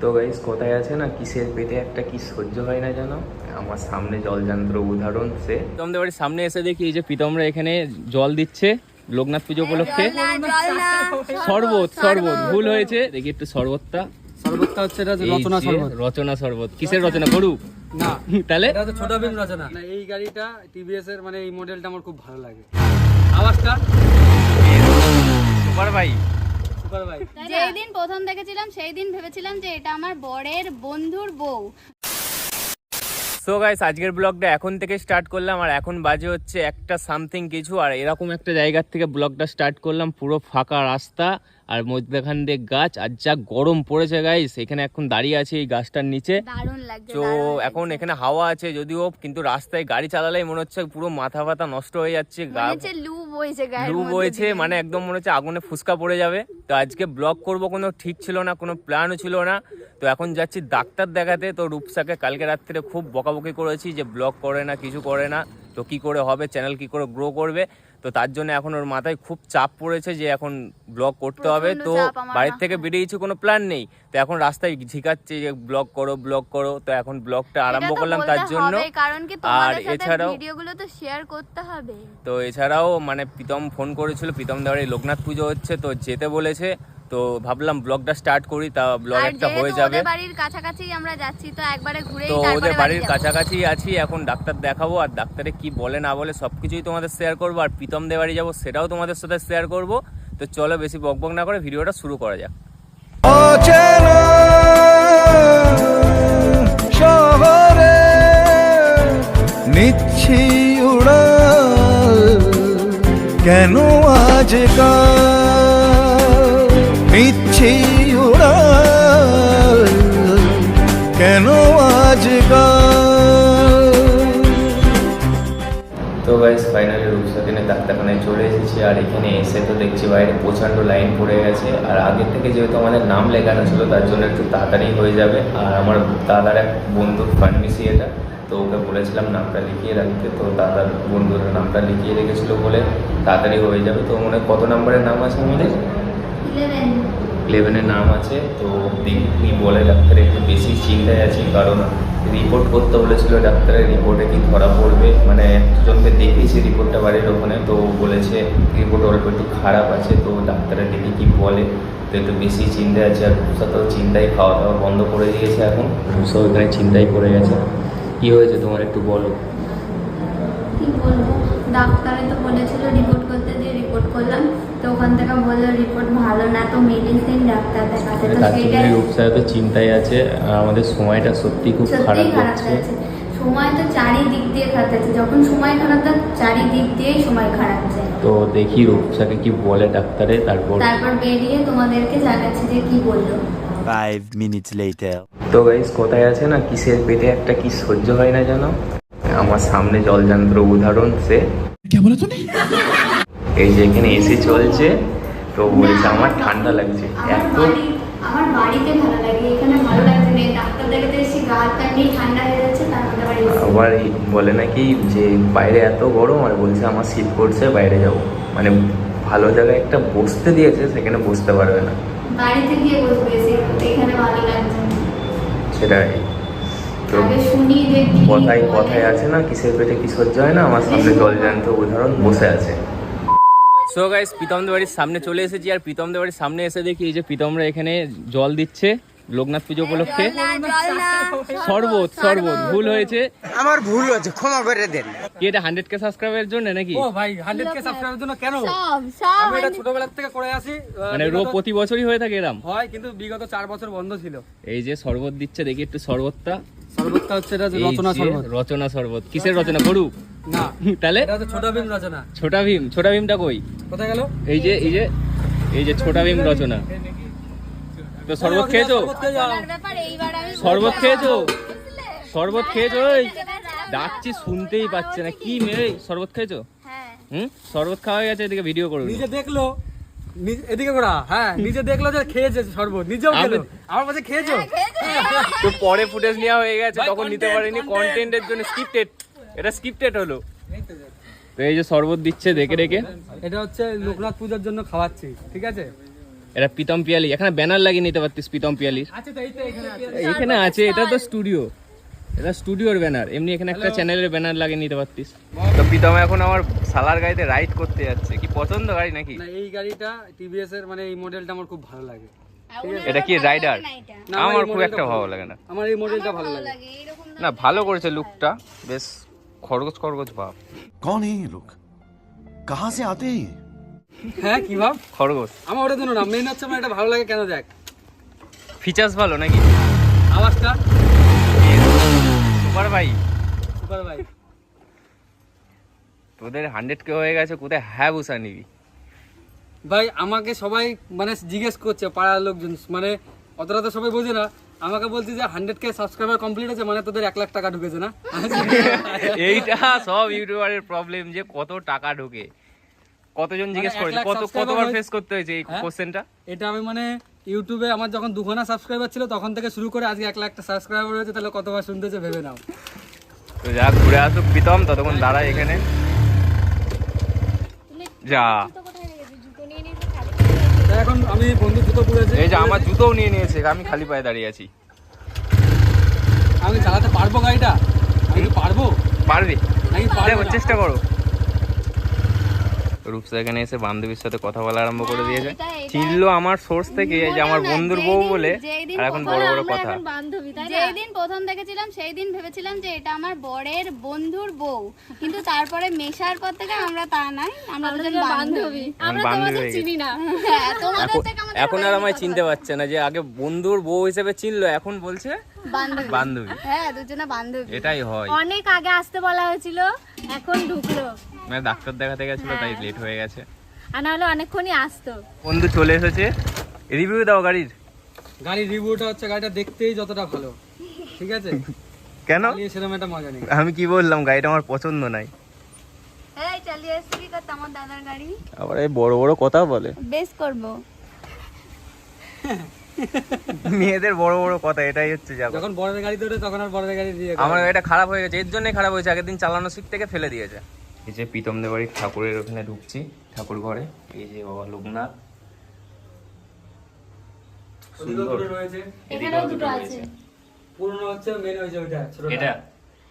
তো গাইস কোথায় আছে না কিসের পেটে একটা কি সহ্য হয় না জানো আমার সামনে জলযন্ত্র উদাহরণ সে। প্রীতমদের বাড়ির সামনে এসে দেখি এই যে প্রীতমরা এখানে জল দিচ্ছে লোকনাথ পুজো উপলক্ষে। শরবত শরবত ভুল হয়েছে। দেখি একটু শরবতটা। সর্বত্র হচ্ছে এটা রচনা যে সর্বত রচনা শরবত। কিসের রচনা? গরু? না তাহলে? এটা ছোট ভীম রচনা। এই গাড়িটা টিভিএস এর মানে এই মডেলটা আমার খুব ভালো লাগে। আওয়াজটা? সুপার ভাই যেই দিন প্রথম দেখেছিলাম সেই দিন ভেবেছিলাম যে এটা আমার বরের বন্ধুর বউ। সো গাইস আজকের ব্লগটা এখন থেকে স্টার্ট করলাম আর এখন বাজে হচ্ছে একটা সামথিং কিছু আর এরকম একটা জায়গার থেকে ব্লগটা স্টার্ট করলাম পুরো ফাঁকা রাস্তা। আর মধ্যখান দিয়ে গাছ আর যা গরম পড়েছে গাইস এখানে এখন দাঁড়িয়ে আছে এই গাছটার নিচে। তো এখন এখানে হাওয়া আছে যদিও কিন্তু রাস্তায় গাড়ি চালালেই মনে হচ্ছে পুরো মাথা ফাতা নষ্ট হয়ে যাচ্ছে লু বইছে বয়েছে মানে একদম মনে হচ্ছে আগুনে ফুসকা পড়ে যাবে। তো আজকে ব্লগ করব কোনো ঠিক ছিল না কোনো প্ল্যানও ছিল না। তো এখন যাচ্ছি ডাক্তার দেখাতে তো রূপসাকে কালকে রাত্রে খুব বকাবকি করেছি যে ব্লগ করে না কিছু করে না। তো কি করে হবে চ্যানেল কি করে গ্রো করবে? তো তার জন্য এখন ওর মাথায় খুব চাপ পড়েছে যে এখন ব্লগ করতে হবে। তো বাড়ির থেকে বেরিয়েছি কোনো প্ল্যান নেই। তো এখন রাস্তায় ঝিকাচ্ছে যে ব্লগ করো ব্লগ করো। তো এখন ব্লগটা আরম্ভ করলাম তার জন্য। আর এছাড়াও ভিডিওগুলো তো শেয়ার করতে হবে। তো এছাড়াও মানে প্রীতম ফোন করেছিল প্রীতম দেওয়ার লোকনাথ পুজো হচ্ছে তো যেতে বলেছে। তো ভাবলাম ব্লগটা স্টার্ট করি তা ব্লগ একটা হয়ে যাবে। ওদের বাড়ির কাছাকাছি আমরা যাচ্ছি তো একবারে ঘুরেই তো ওদের বাড়ির কাছাকাছি আছি এখন ডাক্তার দেখাবো আর ডাক্তারে কি বলে না বলে সবকিছুই তোমাদের শেয়ার করব আর প্রীতম দে বাড়ি যাব সেটাও তোমাদের সাথে শেয়ার করব। তো চলো বেশি বকবক না করে ভিডিওটা শুরু করা যাক। শহরে নিচ্ছি উড়াল কেন আজকাল উড়াল, কেন আজকাল তো গাইস ফাইনালি রূপসাদিনে ডাক্তারখানায় চলে এসেছি, আর এখানে এসে তো দেখছি বাইরে প্রচণ্ড লাইন পড়ে গেছে। আর আগে থেকে যেহেতু আমাদের নাম লেখানো ছিল, তার জন্য একটু তাড়াতাড়ি হয়ে যাবে। আর আমার দাদার এক বন্ধুর ফার্মেসি এটা, তো ওকে বলেছিলাম নামটা লিখিয়ে রাখতে। তো দাদার বন্ধুর নামটা লিখিয়ে রেখেছিল বলে তাড়াতাড়ি হয়ে যাবে। তো মনে কত নাম্বারের নাম আছে আমাদের? ইলেভেনের নাম আছে, তো দেখি বলে ডাক্তার। একটু বেশি চিন্তায় আছি, কারণ রিপোর্ট করতে বলেছিল ডাক্তারের রিপোর্টে কি ধরা পড়বে। মানে একজনকে দেখিয়েছি রিপোর্টটা বাড়ির ওখানে, তো বলেছে রিপোর্ট অল্প একটু খারাপ আছে, তো ডাক্তারের দেখি কি বলে। তো একটু বেশি চিন্তায় আছে, আর রুষা তো চিন্তায় খাওয়া দাওয়া বন্ধ করে দিয়েছে এখন। রুষা ওইখানে চিন্তায় পড়ে গেছে। কি হয়েছে তোমার একটু বলো? বলব? ডাক্তারে তো বলেছিল রিপোর্ট করতে দিয়ে রিপোর্ট করলাম। তো ওখান থেকে বলল রিপোর্ট ভালো না তো মেডিসিন ডাক্তার দেখাতে তো সেটাই জন্য রূপসা তো চিন্তায় আছে। আমাদের সময়টা সত্যি খুব খারাপ যাচ্ছে সময় তো চারিদিক দিয়ে খারাপ যাচ্ছে যখন সময় খারাপ যাচ্ছে চারিদিক দিয়েই সময় খারাপ যায় তো দেখি রূপসাকে কি বলে ডাক্তারে তারপর তারপর বেরিয়ে তোমাদেরকে জানাচ্ছি যে কি বলল। Five minutes later. তো গাইস কোথায় আছে না? কিসের পেটে একটা কি সহ্য হয় না জানো আমার সামনে জলযন্ত্র উদাহরণ সে এই যে এখানে এসি চলছে তো বলছে আমার ঠান্ডা লাগছে। এত আমার বাড়িতে ভালো লাগে এখানে ভালো লাগছে না ডাক্তার দেখাতে এসেছি গা হাত পা ঠান্ডা হয়ে যাচ্ছে তার বাড়ি আবার এই বলে নাকি যে বাইরে এত গরম আর বলছে আমার শীত করছে বাইরে যাব। মানে ভালো জায়গায় একটা বসতে দিয়েছে সেখানে বসতে পারবে না। বাড়িতে গিয়ে বসবে এখানে ভালো লাগছে না। সেটাই। তো কথায় কথায় আছে না কিসের পেটে কি সহ্য হয় না আমার সামনে জলজান্ত উদাহরণ বসে আছে। সো গাইস প্রীতমদের বাড়ির সামনে চলে এসেছি আর প্রীতমদের বাড়ির সামনে এসে দেখি এই যে প্রীতমরা এখানে জল দিচ্ছে লোকনাথ পুজো উপলক্ষে। জল শরবত শরবত ভুল হয়েছে। আমার ভুল হয়েছে ক্ষমা করে দেন। কি এটা হান্ড্রেড কে সাবস্ক্রাইবের জন্য নাকি? ও ভাই হান্ড্রেড কে সাবস্ক্রাইবের জন্য কেন? সব সব আমি এটা ছোটবেলার থেকে করে আসি মানে রো প্রতি বছরই হয়ে থাকে এরম। হয় কিন্তু বিগত চার বছর বন্ধ ছিল। এই যে শরবত দিচ্ছে দেখি একটু শরবতটা সর্বত্র হচ্ছে এটা রচনা যে সর্বত। রচনা শরবত কিসের রচনা? গরু? না। তাহলে? এটা হচ্ছে ছোট ভীম রচনা। ছোটা ভীম। ছোটা ভীমটা কই? কোথায় গেল? এই যে এই যে এই যে ছোটা ভীম রচনা। তো শরবত খেয়েছো? শরবত শরবত খেয়েছো? শরবত খেয়েছো? ওই ডাকছি শুনতেই পাচ্ছে না। কি মেয়ে? শরবত খেয়েছো? হ্যাঁ। হুম? শরবত খাওয়া হয়ে গেছে এদিকে ভিডিও করবে নিজে দেখল। এদিকে ঘোরা হ্যাঁ নিজে দেখল যে খেয়েছে শরবত নিজেও খেলো। আমার কাছে খেয়েছো? তো পরে ফুটেজ নেওয়া হয়ে গেছে তখন নিতে পারিনি কন্টেন্টের জন্য স্ক্রিপ্টেড এটা স্ক্রিপ্টেড হলো। তো এই যে শরবত দিচ্ছে দেখে দেখে এটা হচ্ছে লোকনাথ পূজার জন্য খাওয়াচ্ছি ঠিক আছে? এটা প্রীতম পিয়ালি এখানে ব্যানার লাগিয়ে নিতে পারতিস প্রীতম পিয়ালির। আচ্ছা এখানে আছে। এটা তো স্টুডিও এটা স্টুডিওর ব্যানার এমনি এখানে একটা চ্যানেলের ব্যানার লাগে নিতে পারতিস। তো প্রীতম এখন আমার সালার গাড়িতে রাইড করতে যাচ্ছে। কি পছন্দ গাড়ি নাকি? না এই গাড়িটা টিভিএস এর মানে এই মডেলটা আমার খুব ভালো লাগে। এটা কি রাইডার আমার খুব একটা ভালো লাগে না। আমার এই মডেলটা ভালো লাগে। না ভালো করেছে লুকটা বেশ খরগোশ খরগোশ ভাব। কোন এই লোক কাহা সে আতে হ্যাঁ কি ভাব? খরগোশ। আমার ওটা দুনো না মেন হচ্ছে আমার এটা ভালো লাগে কেন দেখ? ফিচার্স ভালো নাকি? আওয়াজটা? সুপার ভাই। সুপার ভাই। তোদের হান্ড্রেড কে হয়ে গেছে কোথায় হ্যাঁ বুসা নিবি? ভাই আমাকে সবাই মানে জিজ্ঞেস করছে পাড়ার লোকজন। মানে অতটা তো সবাই বোঝে না। আমাকে বলছে যে হান্ড্রেড কে সাবস্ক্রাইবার কমপ্লিট আছে মানে তোদের এক লাখ টাকা ঢুকেছে না? এইটা সব ইউটিউবারের প্রবলেম যে কত টাকা ঢোকে। কতজন জিজ্ঞেস মানে করেছে? কত কতবার ফেস করতে হয়েছে এই হ্যাঁ? কোশ্চেনটা এটা আমি মানে ইউটিউবে আমার যখন দুখানা সাবস্ক্রাইবার ছিল তখন থেকে শুরু করে আজকে এক লাখটা সাবস্ক্রাইবার হয়েছে তাহলে কতবার শুনতেছে ভেবে নাও। তো যা ঘুরে আসুক প্রীতম ততক্ষণ দাঁড়ায় এখানে। যা। এখন আমি বন্ধু জুতো পড়েছি। এই যে আমার জুতোও নিয়ে নিয়েছে আমি খালি পায়ে দাঁড়িয়ে আছি। আমি চালাতে পারব গাড়িটা? আমি পারব? পারবে। নাকি পারব চেষ্টা করো। রূপসা এখানে এসে বান্ধবীর সাথে কথা বলা আরম্ভ করে হ্যাঁ, দিয়েছে। চিনলো আমার সোর্স থেকে যে আমার বন্ধুর বউ বলে যেদিন আর এখন প্রথম বড় বড় কথা। বান্ধবী তাই যেই দিন প্রথম দেখেছিলাম সেই দিন ভেবেছিলাম যে এটা আমার বরের বন্ধুর বউ। কিন্তু তারপরে মেশার পর থেকে আমরা তা নাই আমরা দুজন বান্ধবী। আমরা বান্ধবী গেছি। না। হ্যাঁ তোমাদের থেকে আমাদের এখন আর আমায় চিনতে পারছে না যে আগে বন্ধুর বউ হিসেবে চিনলো এখন বলছে বান্ধবী। বান্ধবী। হ্যাঁ দুজনে বান্ধবী। এটাই হয়। অনেক আগে আসতে বলা হয়েছিল এখন ঢুকলো। মানে ডাক্তার দেখাতে গেছিল তাই হ্যাঁ। লেট হয়ে গেছে। আর নাহলে অনেকক্ষণই আসতো। বন্ধু চলে এসেছে। রিভিউ দাও গাড়ির। গাড়ির রিভিউটা হচ্ছে গাড়িটা দেখতেই যতটা ভালো। ঠিক আছে? কেন? সেরকম একটা মজা নেই। আমি কি বললাম গাড়িটা আমার পছন্দ নাই। আবার এই বড় বড় কথা বলে। বেশ করব। মেয়েদের বড় বড় কথা এটাই হচ্ছে যা যখন বড়দের গাড়িতে ওঠে তখন আর বড়দের গাড়ি দিয়ে আমার এটা খারাপ হয়ে গেছে এর জন্যই খারাপ হয়েছে আগের দিন চালানো শিখ থেকে ফেলে দিয়েছে। এই যে প্রীতমদের বাড়ির ঠাকুরের ওখানে ঢুকছি ঠাকুর ঘরে এই যে বাবা লোকনাথ। সুন্দর। রয়েছে। এদিকেও দুটো রয়েছে। পুরনো হচ্ছে মেন হয়েছে ওইটা ছোটটা। এটা?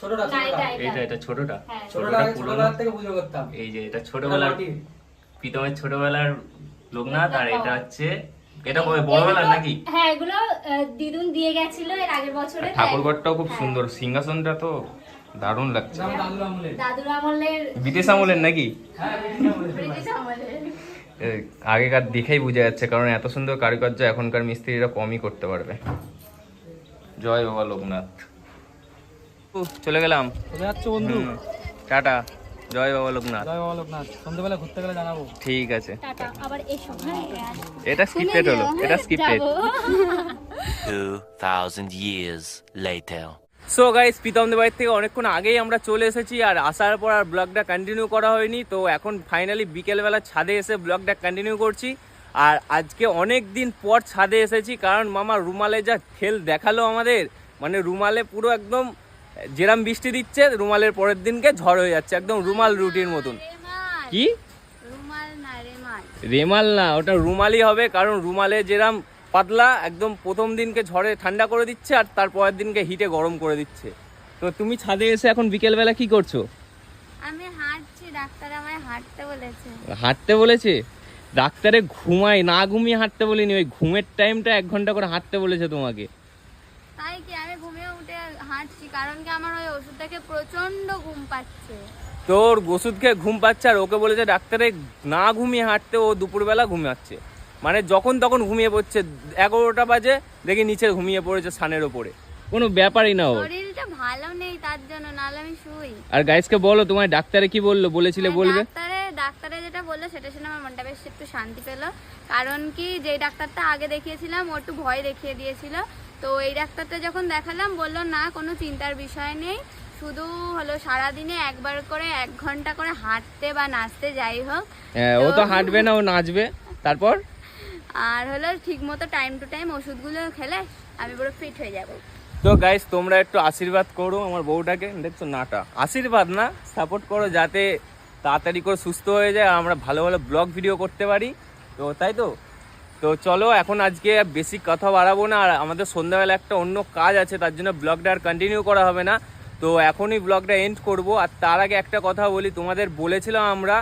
ছোটটা ছোটটা। এটা ছোটটা? ছোটটা ছোটটা পুরনো? থেকে পুজো করতাম। এই যে এটা এটা ছোটবেলার প্রীতমের ছোটবেলার লোকনাথ আর এটা হচ্ছে এটা কবে বড়বেলার নাকি? হ্যাঁ এগুলো দিদুন দিয়ে গেছিল এর আগের বছরে। ঠাকুরঘরটাও খুব সুন্দর। সিংহাসনটা তো দারুণ লাগছে। দাদুর আমলের। বিদেশ আমলের নাকি? হ্যাঁ আগেকার দেখেই বোঝা যাচ্ছে কারণ এত সুন্দর কারুকার্য এখনকার মিস্ত্রিরা কমই করতে পারবে। জয় বাবা লোকনাথ। চলে গেলাম। চলে যাচ্ছ বন্ধু। টাটা। জয় বাবা লোকনাথ। জয় বাবা লোকনাথ। সন্ধ্যেবেলা ঘুরতে গেলে জানাব। ঠিক আছে। টাটা আবার এসো। হ্যাঁ এটা স্ক্রিপ্টেড হলো। এটা scripted Two thousand years later. So guys প্রীতমদের বাড়ির থেকে অনেকক্ষণ আগেই আমরা চলে এসেছি আর আসার পর আর ব্লগটা কন্টিনিউ করা হয়নি। তো এখন ফাইনালি বিকেলবেলা ছাদে এসে ব্লগটা কন্টিনিউ করছি। আর আজকে অনেক দিন পর ছাদে এসেছি কারণ মামা রুমালে যা খেল দেখাল আমাদের মানে রুমালে পুরো একদম যেরাম বৃষ্টি দিচ্ছে রুমালের পরের দিনকে ঝড় হয়ে যাচ্ছে একদম রুমাল রুটির মতন। কি? রেমাল না ওটা রুমালই হবে কারণ রুমালে যেরাম পাতলা একদম প্রথম দিনকে ঝড়ে ঠান্ডা করে দিচ্ছে আর তার পরের দিনকে হিটে গরম করে দিচ্ছে। তো তুমি ছাদে এসে এখন বিকেলবেলা কি করছ? আমি হাঁটছি ডাক্তার আমায় হাঁটতে বলেছে। হাঁটতে বলেছে? ডাক্তারে ঘুমাই না ঘুমিয়ে হাঁটতে বলিনি ওই ঘুমের টাইমটা এক ঘণ্টা করে হাঁটতে বলেছে তোমাকে। তাই কি আমি ঘুমিয়ে হাঁটছি কারণ কি আমার ওই ওষুধ থেকে প্রচণ্ড ঘুম পাচ্ছে। তোর ওষুধ খেয়ে ঘুম পাচ্ছে আর ওকে বলেছে ডাক্তারে না ঘুমিয়ে হাঁটতে ও দুপুরবেলা ঘুমাচ্ছে। মানে যখন তখন ঘুমিয়ে পড়ছে এগারোটা বাজে দেখি নিচে ঘুমিয়ে পড়েছে সানের ওপরে। কোনো ব্যাপারই না ওর শরীরটা ভালো নেই তার জন্য নাহলে আমি শুই। আর গাইসকে বলো তোমার ডাক্তারে কি বলল বলেছিলে হ্যাঁ, বলবে? ডাক্তারে ডাক্তারে যেটা বলল সেটা শুনে আমার মনটা বেশ একটু শান্তি পেল। কারণ কি যে ডাক্তারটা আগে দেখিয়েছিলাম ও একটু ভয় দেখিয়ে দিয়েছিল। তো এই ডাক্তারটা যখন দেখালাম বলল না কোনো চিন্তার বিষয় নেই। শুধু হলো সারাদিনে একবার করে এক ঘণ্টা করে হাঁটতে বা নাচতে যাই হোক। হ্যাঁ ও তো হাঁটবে না ও নাচবে। তারপর? আর হলো ঠিক মতো টাইম টু টাইম ওষুধগুলো খেলে আমি পুরো ফিট হয়ে যাব। তো গাইস তোমরা একটু আশীর্বাদ করো আমার বউটাকে দেখছ নাটা। আশীর্বাদ না সাপোর্ট করো যাতে তাড়াতাড়ি করে সুস্থ হয়ে যায়। আমরা ভালো ভালো ব্লগ ভিডিও করতে পারি। তো তাই তো? তো চলো, এখন আজকে বেশি কথা বাড়াবো না, আর আমাদের সন্ধ্যাবেলা একটা অন্য কাজ আছে, তার জন্য ব্লগটা আর কন্টিনিউ করা হবে না। তো এখনই ব্লগটা এন্ড করব, আর তার আগে একটা কথা বলি, তোমাদের বলেছিলাম আমরা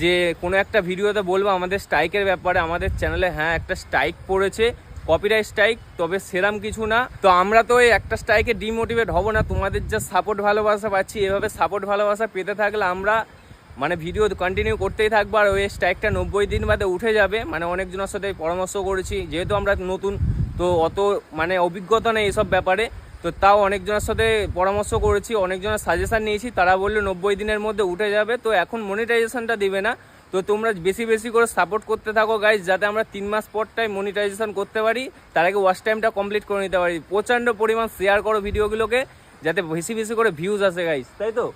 যে কোনো একটা ভিডিওতে বলব আমাদের স্ট্রাইকের ব্যাপারে, আমাদের চ্যানেলে হ্যাঁ একটা স্ট্রাইক পড়েছে কপিরাইট স্ট্রাইক তবে সেরাম কিছু না। তো আমরা তো এই একটা স্ট্রাইকে ডিমোটিভেট হব না, তোমাদের যা সাপোর্ট ভালোবাসা পাচ্ছি, এভাবে সাপোর্ট ভালোবাসা পেতে থাকলে আমরা মানে ভিডিও কন্টিনিউ করতেই থাকব আর ওই স্ট্রাইকটা নব্বই দিন বাদে উঠে যাবে। মানে অনেকজনের সাথে পরামর্শ করেছি, যেহেতু আমরা নতুন, তো অত মানে অভিজ্ঞতা নেই এসব ব্যাপারে। তো তাও অনেকজনের সাথে পরামর্শ করেছি, অনেকজনের সাজেশন নিয়েছি, তারা বলল নব্বই দিনের মধ্যে উঠে যাবে। তো এখন মনিটাইজেশনটা দিবে না। তো তোমরা বেশি বেশি করে সাপোর্ট করতে থাকো গাইজ যাতে আমরা তিন মাস পরটাই মনিটাইজেশন করতে পারি। তার আগে ওয়াচ টাইমটা কমপ্লিট করে নিতে পারি। প্রচণ্ড পরিমাণ শেয়ার করো ভিডিওগুলোকে যাতে বেশি বেশি করে ভিউজ আসে গাইজ তাই তো?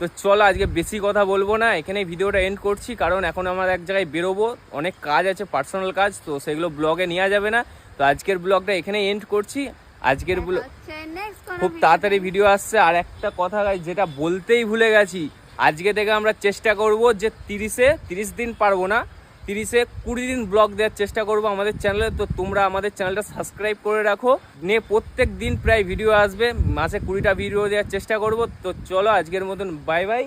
তো চলো আজকে বেশি কথা বলব না এখানে ভিডিওটা এন্ড করছি কারণ এখন আমার এক জায়গায় বেরোবো অনেক কাজ আছে পার্সোনাল কাজ তো সেগুলো ব্লগে নেওয়া যাবে না তো আজকের ব্লগটা এখানে এন্ড করছি আজকের ব্লগ খুব তাড়াতাড়ি ভিডিও আসছে আর একটা কথা যেটা বলতেই ভুলে গেছি আজকে থেকে আমরা চেষ্টা করব যে তিরিশে তিরিশ দিন পারব না তিরিশে কুড়ি দিন ব্লগ দেওয়ার চেষ্টা করব আমাদের চ্যানেলে তো তোমরা আমাদের চ্যানেলটা সাবস্ক্রাইব করে রাখো। নিয়ে প্রত্যেক দিন প্রায় ভিডিও আসবে। মাসে কুড়িটা ভিডিও দেওয়ার চেষ্টা করব। তো চলো আজকের মতন বাই বাই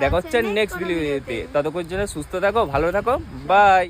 দেখা হচ্ছে নেক্সট ভিডিওতে ততক্ষণ জন্য সুস্থ থাকো ভালো থাকো। বাই